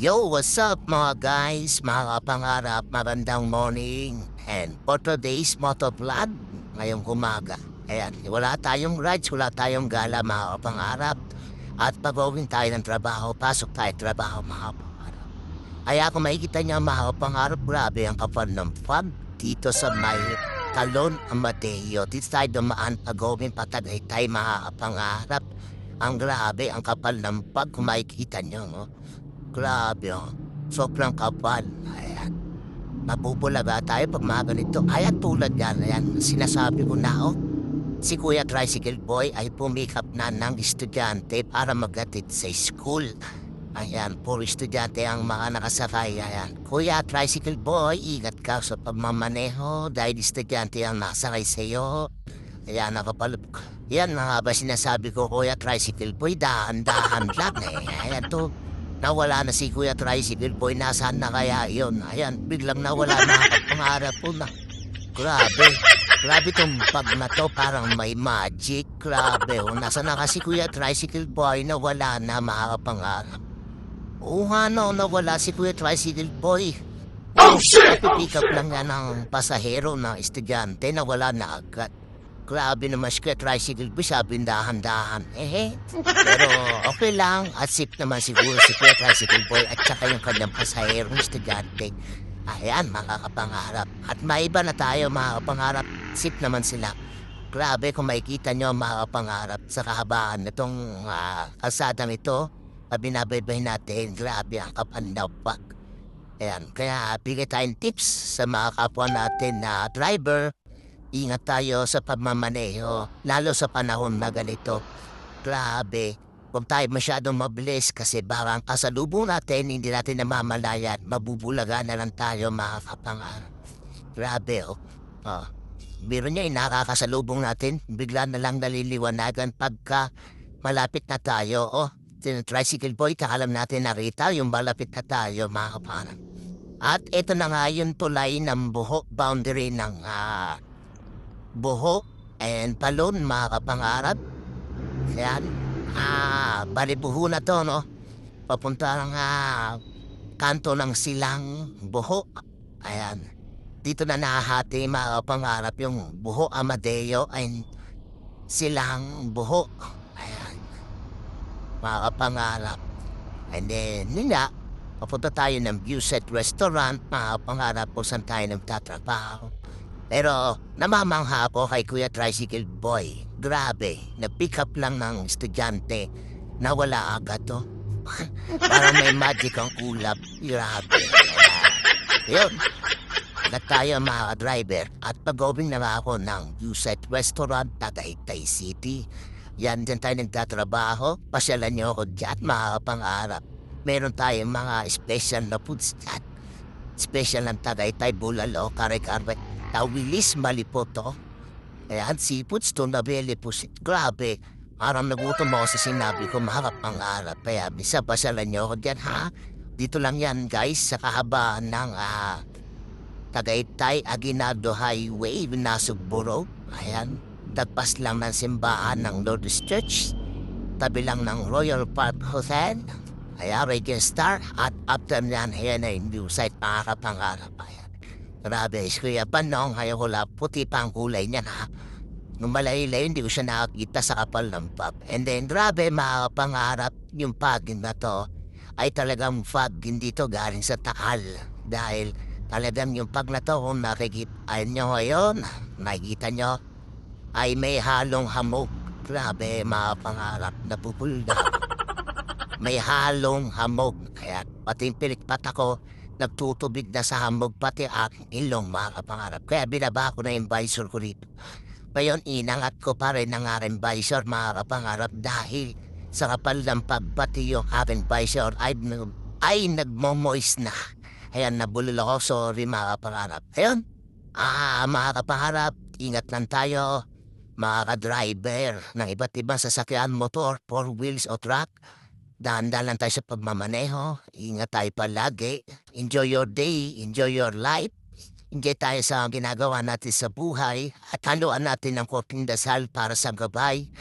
Yo, what's up mga guys? Mga pangarap, magandang morning. And for today's motovlog, ngayong umaga. Ayan, wala tayong rides, wala tayong gala mga pangarap. At pag-uwing tayo ng trabaho, pasok tayo trabaho mga pangarap. Kaya kung makikita niyo mga pangarap, grabe ang kapal ng fog dito sa may Talon Amadeo. Dito tayo dumaan pag-uwing patagay tayo mga pangarap. Ang grabe, ang kapal ng pag kung makikita niyo, no? Grabe, oh. Sobrang kapal. Ayan. Mabubulaga tayo pag mga ganito. Ayan, tulad yan. Ayan, sinasabi ko na, oh. Si Kuya Tricycle Boy ay pumikap na ng estudyante para magatid sa school. Ayan, puro estudyante ang mga nakasakay. Ayan. Kuya Tricycle Boy, ingat ka sa pagmamaneho dahil estudyante ang nakasakay sa iyo. Ayan, nakapalap Yan mga ba sinasabi ko, Kuya Tricycle Boy, dahan-dahan lang eh. Ayan to, nawala na si Kuya Tricycle Boy, nasaan na kaya yun? Ayan, biglang nawala na ang pangarap ko na. Grabe, grabe tong pag na to, parang may magic. Grabe, oh, nasa na kasi Kuya Tricycle Boy, nawala na mga pangarap. Oo nga no, nawala si Kuya Tricycle Boy. Oh shit! Pick up lang yan ng pasahero na estudyante na wala na agad. Grabe naman si Kuya Tricycle Boy, sabi dahan-dahan. Eh, pero okay lang at safe naman siguro si Kuya Tricycle Boy at saka yung kanyang pasahero estudyante. Ayan, mga kapangarap. At maiba na tayo, mga kapangarap. Safe naman sila. Grabe kung makikita nyo mga kapangarap sa kahabaan nitong uh, kalsadang ito. Binabaybay natin, grabe ang kapandapak. Ayan, kaya bigay tayong tips sa mga kapwa natin na driver. Ingat tayo sa pagmamaneho, lalo sa panahon na ganito. Grabe, huwag tayo masyadong mabilis kasi baka ang kasalubong natin hindi natin namamalayan. Mabubulaga na lang tayo mga kapangarap. Grabe oh. oh. Biro niya, eh, nakakasalubong natin. Bigla na lang naliliwanagan pagka malapit na tayo. Oh, tricycle boy, kakalam natin narita yung malapit na tayo, mga kapangarap. At ito na nga yung tulay ng buhok boundary ng ah, buhok and palon, mga kapangarap. Yan. Ah, balibuho na to, no? Papunta ng ah, kanto ng silang buhok. Ayan. Dito na nahahati mga pangarap yung buho Amadeo ay silang buho. Ayan. Mga pangarap. And then, nga, papunta tayo ng Viewset Restaurant, mga pangarap kung saan tayo nagtatrabaho. Pero namamangha ako kay Kuya Tricycle Boy. Grabe, na-pick up lang ng estudyante. Nawala agad to. Parang may magic ang ulap. Grabe. Yun. Lahat tayo mga driver at pag-gobing na ako ng Viewset Restaurant, Tagaytay City. Yan dyan tayo nagtatrabaho. Pasyalan niyo ako dyan, mga pangarap. Meron tayong mga special na foods dyan. Special ng Tagaytay, Bulalo, Kare-Karwe, Tawilis, Malipoto. Ayan, seafoods to nabili po si... Grabe, parang nagutom ako sa sinabi ko, mga pangarap. Kaya bisa pasyalan niyo ako dyan, ha? Dito lang yan, guys, sa kahabaan ng... ah Tagaytay Aguinaldo Highway, Nasugburo. Ayan, tagpas lang ng simbahan ng Lourdes Church. Tabi lang ng Royal Park Hotel. Ayan, Radio Star. At after niyan, ayan ay new site mga kapangarap. Ayan. Grabe, Kuya Panong, ayaw wala puti pa ang kulay niya na. Nung malaylay, hindi ko siya nakakita sa kapal ng pub. And then, grabe, mga pangarap, yung pagin na to ay talagang fog, hindi to galing sa Taal. Dahil Talagang yung pag na to, kung nakikita nyo ngayon, nakikita nyo, ay may halong hamog. Grabe, mga pangarap na pupulda. May halong hamog. Kaya pati yung pilikpat ako, nagtutubig na sa hamog pati aking ilong, mga pangarap. Kaya binaba ko na yung visor ko rito. Ngayon, inangat ko pa rin ang aking visor, mga kapangarap, dahil sa kapal ng pagpati yung aking visor ay, ay nagmomoist na. Ayan, nabulol ako. Sorry, mga kapangarap. Ayun. Ah, mga kapangarap, ingat lang tayo. Mga ka-driver ng iba't ibang sasakyan, motor, four wheels o truck. Dahan-dahan lang tayo sa pagmamaneho. Ingat tayo palagi. Enjoy your day. Enjoy your life. Enjoy tayo sa ginagawa natin sa buhay. At haluan natin ng konting dasal para sa gabay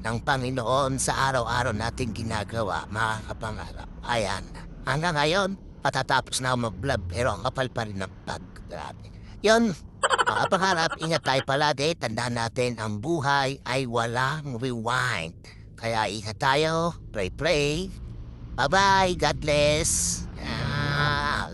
ng Panginoon sa araw-araw nating ginagawa, mga kapangarap. Ayan. Hanggang ngayon, patatapos na ako mag-vlog pero ang kapal pa rin ng pag. Grabe. Yun, mga pangarap, ingat tayo palagi. Tandaan natin, ang buhay ay walang rewind. Kaya ingat tayo, pray pray. Bye-bye, God bless. Ah,